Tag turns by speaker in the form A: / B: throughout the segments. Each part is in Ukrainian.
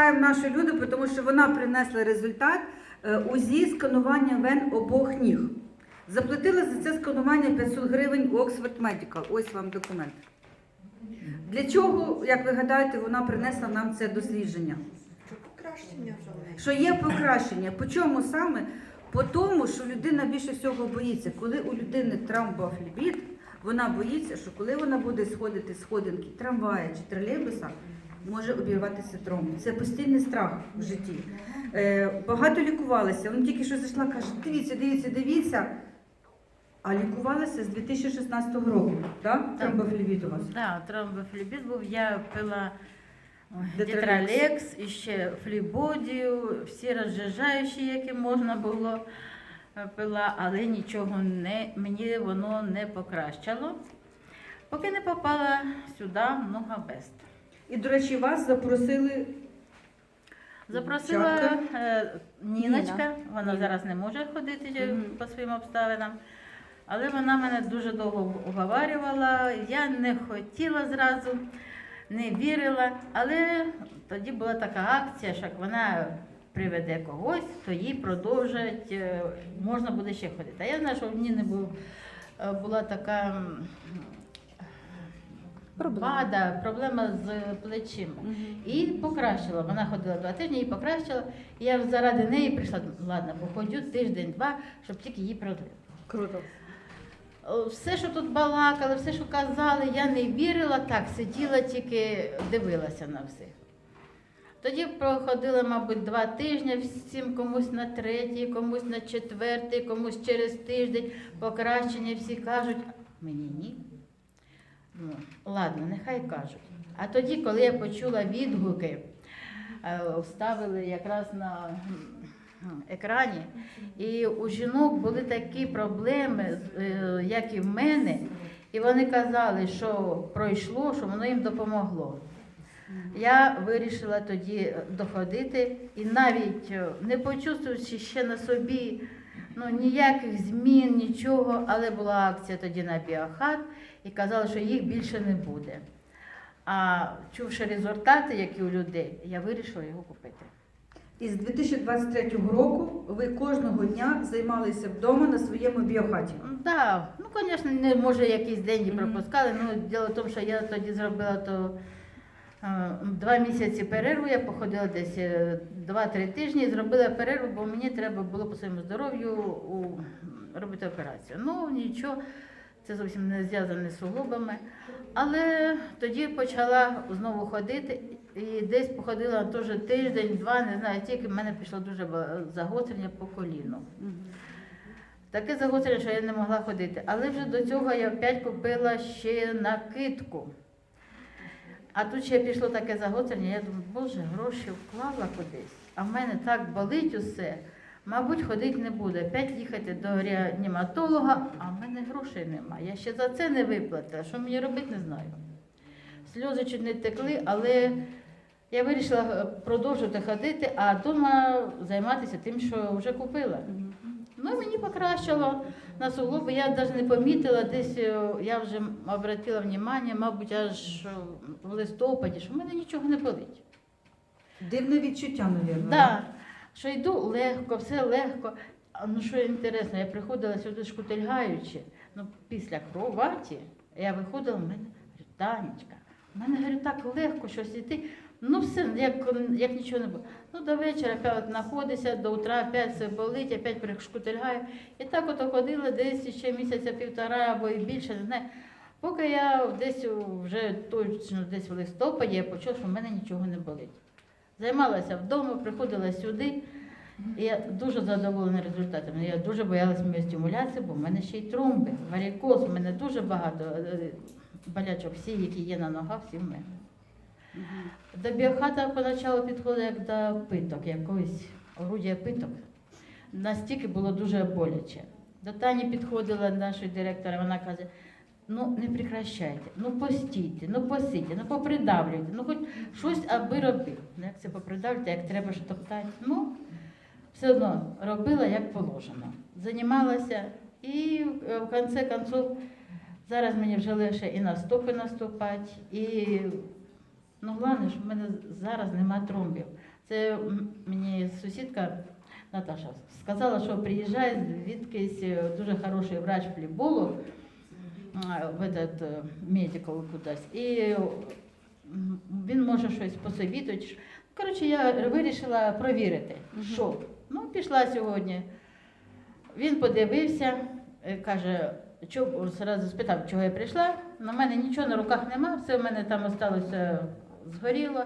A: вітаємо нашу Люду, тому що вона принесла результат е, УЗІ сканування вен обох ніг. Заплатила за це сканування 500 гривень у Oxford Medical. Ось вам документ. Для чого, як ви гадаєте, вона принесла нам це дослідження?
B: Покращення в неї.
A: Що є покращення? По чому саме? По тому, що людина більше всього боїться. Коли у людини травмофлебіт, вона боїться, що коли вона буде сходити з сходинки трамвая чи тролейбуса, може обірватися тромб. Це постійний страх в житті. Е, багато лікувалися. Вона тільки що зайшла, каже, дивіться, дивіться, дивіться. А лікувалася з 2016 року, так? Тромбофлебіт у вас.
C: Да, тромбофлебіт був, я пила
A: Детралекс.
C: і ще флібодію, всі розжижаючі, які можна було е, пила, але нічого не, мені воно не покращало, поки не попала сюди в Ногабест.
A: І, до речі, вас запросили
C: Запросила е, Ніночка,
A: Ніна.
C: вона
A: Ніна.
C: зараз не може ходити
A: Мгм.
C: по своїм обставинам. Але вона мене дуже довго уговарювала. Я не хотіла зразу, не вірила. Але тоді була така акція, що як вона приведе когось, то їй продовжать, е, можна буде ще ходити. А я знаю, що в Ніни був, е, була така м,
A: Проблема.
C: вада, проблема з плечима. І покращила. Вона ходила два тижні і покращила. І я заради неї прийшла, ладно, походю тиждень-два, щоб тільки її продлити.
A: Круто.
C: Все, що тут балакали, все, що казали, я не вірила так, сиділа тільки дивилася на все. Тоді проходили, мабуть, два тижні, всім комусь на третій, комусь на четвертий, комусь через тиждень покращення, всі кажуть, мені ні. Ладно, нехай кажуть. А тоді, коли я почула відгуки, е, вставили якраз на екрані, і у жінок були такі проблеми, е, як і в мене, і вони казали, що пройшло, що воно їм допомогло. Я вирішила тоді доходити і навіть е, не почувствуючи ще на собі ну, ніяких змін, нічого, але була акція тоді на біохат і казали, що їх більше не буде. А чувши результати, які у людей, я вирішила його купити.
A: І з 2023 року ви кожного дня займалися вдома на своєму біохаті.
C: Так, ну, звісно, не може якийсь день і пропускали. Ну, діло в тому, що я тоді зробила то два місяці перерву, я походила десь е, два-три тижні зробила перерву, бо мені треба було по своєму здоров'ю робити операцію. Ну, нічого, це зовсім не зв'язане з суглобами. Але тоді почала знову ходити і десь походила теж тиждень, два, не знаю, тільки в мене пішло дуже загострення по коліну. Таке загострення, що я не могла ходити. Але вже до цього я опять купила ще накидку. А тут ще пішло таке загострення, я думаю, боже, гроші вклала кудись, а в мене так болить усе. Мабуть, ходити не буде. Опять їхати до реаніматолога, а в мене грошей немає. Я ще за це не виплатила. Що мені робити, не знаю. Сльози чуть не текли, але я вирішила е, продовжувати ходити, а вдома займатися тим, що вже купила. Ну, мені покращило на суглоби. Я навіть не помітила, десь е, я вже обратила увагу, мабуть, аж е, в листопаді, що в мене нічого не болить.
A: Дивне відчуття, мабуть.
C: Да, що йду легко, все легко. Ну що інтересно, я приходила сюди шкутильгаючи, ну після кроваті я виходила, в мене говорю, Танечка, в мене говорю, так легко щось іти. Ну все, як, як нічого не було. Ну до вечора опять знаходишся, до утра опять все болить, опять пришкутильгаю. І так ото ходила десь ще місяця півтора або і більше, не знаю. Поки я десь вже точно десь в листопаді я почула, що в мене нічого не болить. Займалася вдома, приходила сюди. І я дуже задоволена результатами. Я дуже боялася міостимуляції, бо в мене ще й тромби, варікоз, в мене дуже багато е, болячок, всі, які є на ногах, всі в мене. До біохата поначалу підходила як до питок, якогось орудія питок. Настільки було дуже боляче. До Тані підходила нашої директора, вона каже, ну не прекращайте, ну постійте, ну посидьте, ну попридавлюйте, ну хоч щось аби робив. Ну як це попридавлювати, як треба топтати. Ну, все одно робила як положено. Займалася і е, в кінці концов зараз мені вже легше і на стопи наступати, і ну головне, що в мене зараз нема тромбів. Це мені сусідка Наташа сказала, що приїжджає звідкись е, дуже хороший врач фліболог в этот е, медикал кудись. І він може щось посовітувати. Коротше, я вирішила провірити, що. Ну, пішла сьогодні. Він подивився, е, каже, чого, зразу спитав, чого я прийшла. На мене нічого на руках нема, все в мене там осталося згоріло.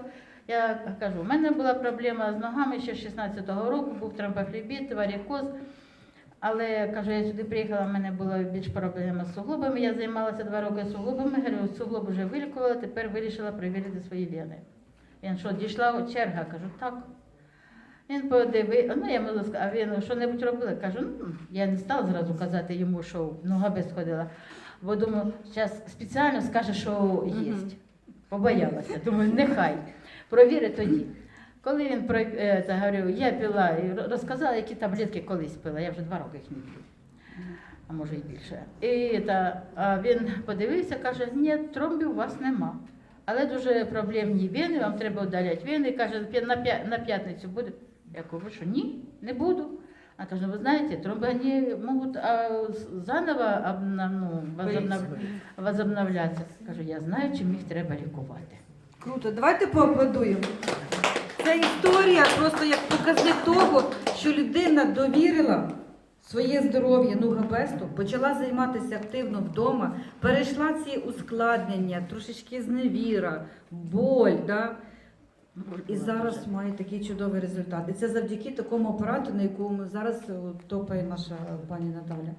C: Я кажу, у мене була проблема з ногами ще з 16-го року, був тромбофлебіт, варікоз. Але кажу, я сюди приїхала, в мене була більш проблема з суглобами. Я займалася два роки суглобами, говорю, суглоб вже вилікувала, тепер вирішила перевірити свої вени. Він що, дійшла черга? Кажу, так. Він подивив, ну я можу сказати, а він що-небудь робила? Кажу, ну я не стала зразу казати йому, що нога без ходила, бо думаю, зараз спеціально скаже, що є. Побоялася. Думаю, нехай. Провіри тоді. Коли він про е, та, я пила і розказала, які таблетки колись пила, я вже два роки їх не п'ю, а може і більше. І та, а він подивився, каже, ні, тромбів у вас нема. Але дуже проблемні вени, вам треба удаляти вени. Каже, на, п'ятницю буде. Я кажу, що ні, не буду. А каже, ви знаєте, тромби вони можуть а, заново обна- ну, возобнов... возобновлятися. Кажу, я знаю, чим їх треба лікувати.
A: Круто, давайте поаплодуємо. Це історія просто як показник того, що людина довірила своє здоров'я ну габесту, почала займатися активно вдома, перейшла ці ускладнення, трошечки зневіра, боль. Да? І зараз має такий чудовий результат. І це завдяки такому апарату, на якому зараз е, топає наша пані Наталя.